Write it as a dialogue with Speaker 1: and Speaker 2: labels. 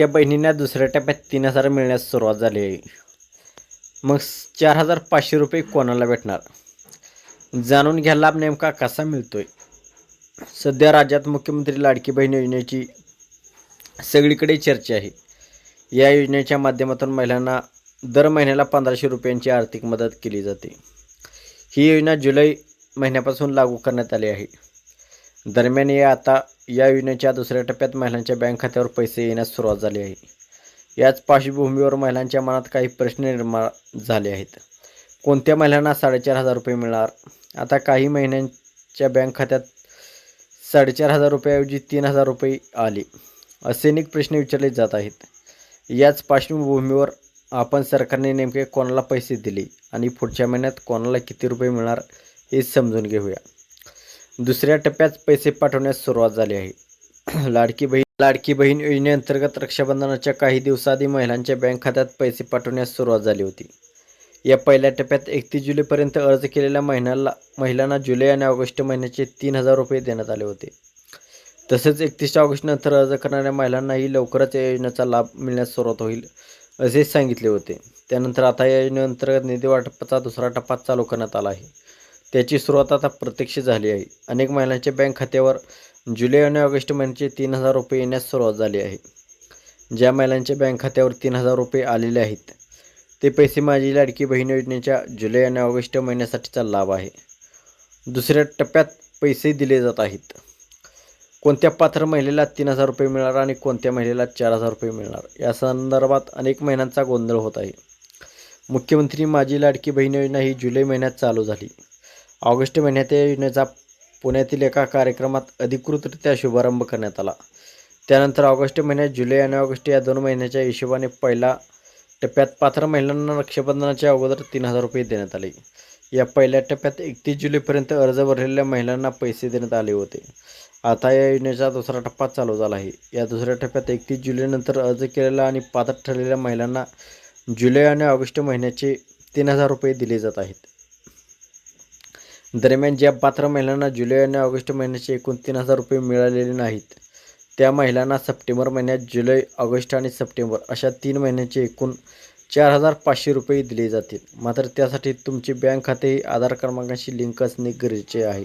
Speaker 1: लाडक्या बहिणींना दुसऱ्या टप्प्यात तीन हजार मिळण्यास सुरुवात झाली. आहे मग चार हजार पाचशे रुपये कोणाला भेटणार? जाणून घ्या लाभ नेमका कसा मिळतोय? सध्या राज्यात मुख्यमंत्री लाडकी बहीण योजनेची सगळीकडे चर्चा आहे. या योजनेच्या माध्यमातून महिलांना दर महिन्याला पंधराशे रुपयांची आर्थिक मदत केली जाते. ही योजना जुलै महिन्यापासून लागू करण्यात आली आहे. दरम्यान या आता या योजनेच्या दुसऱ्या टप्प्यात महिलांच्या बँक खात्यावर पैसे येण्यास सुरुवात झाली आहे. याच पार्श्वभूमीवर महिलांच्या मनात काही प्रश्न निर्माण झाले आहेत. कोणत्या महिलांना साडेचार हजार रुपये मिळणार? आता काही महिन्यांच्या बँक खात्यात साडेचार हजार रुपयाऐवजी तीन हजार रुपये आले असे अनेक प्रश्न विचारले जात आहेत. याच पार्श्वभूमीवर आपण सरकारने नेमके कोणाला पैसे दिले आणि पुढच्या महिन्यात कोणाला किती रुपये मिळणार हे समजून घेऊया. दुसऱ्या टप्प्यात पैसे पाठवण्यास सुरुवात झाली आहे. लाडकी बहीण लाडकी बहीण योजनेअंतर्गत रक्षाबंधनाच्या काही दिवसाआधी महिलांच्या बँक खात्यात पैसे पाठवण्यास सुरुवात झाली होती. या पहिल्या टप्प्यात एकतीस जुलैपर्यंत अर्ज केलेल्या महिन्याला महिलांना जुलै आणि ऑगस्ट महिन्याचे तीन हजार रुपये देण्यात आले होते. तसेच एकतीस ऑगस्टनंतर अर्ज करणाऱ्या महिलांनाही लवकरच या योजनेचा लाभ मिळण्यास सुरुवात होईल असे सांगितले होते. त्यानंतर आता या योजनेअंतर्गत निधी वाटपाचा दुसरा टप्पा चालू करण्यात आला आहे. त्याची सुरुवात आता प्रत्यक्ष झाली आहे. अनेक महिलांच्या बँक खात्यावर जुलै आणि ऑगस्ट महिन्याचे तीन हजार रुपये येण्यास सुरुवात झाली आहे. ज्या महिलांच्या बँक खात्यावर तीन हजार रुपये आलेले आहेत ते पैसे माझी लाडकी बहीण योजनेच्या जुलै आणि ऑगस्ट महिन्यासाठीचा लाभ आहे. दुसऱ्या टप्प्यात पैसे दिले जात आहेत. कोणत्या पात्र महिलेला तीन हजार रुपये मिळणार आणि कोणत्या महिलेला चार हजार रुपये मिळणार? या संदर्भात अनेक महिन्यांचा गोंधळ होत आहे. मुख्यमंत्री माझी लाडकी बहीण योजना ही जुलै महिन्यात चालू झाली. ऑगस्ट महिन्यात या योजनेचा पुण्यातील एका कार्यक्रमात अधिकृतरित्या शुभारंभ करण्यात आला. त्यानंतर ऑगस्ट महिन्यात जुलै आणि ऑगस्ट या दोन महिन्याच्या हिशोबाने पहिला टप्प्यात पात्र महिलांना रक्षाबंधनाच्या अगोदर तीन हजार रुपये देण्यात आले. या पहिल्या टप्प्यात एकतीस जुलैपर्यंत अर्ज भरलेल्या महिलांना पैसे देण्यात आले होते. आता या योजनेचा दुसरा टप्पा चालू झाला आहे. या दुसऱ्या टप्प्यात एकतीस जुलैनंतर अर्ज केलेल्या आणि पात्र ठरलेल्या महिलांना जुलै आणि ऑगस्ट महिन्याचे तीन हजार रुपये दिले जात आहेत. दरम्यान ज्या पात्र महिलांना जुलै आणि ऑगस्ट महिन्याचे एकूण तीन हजार रुपये मिळालेले नाहीत त्या महिलांना सप्टेंबर महिन्यात जुलै ऑगस्ट आणि सप्टेंबर अशा तीन महिन्यांचे एकूण चार हजार पाचशे रुपये दिले जातील. मात्र त्यासाठी तुमचे बँक खाते हे आधार क्रमांकाशी लिंक असणे गरजेचे आहे.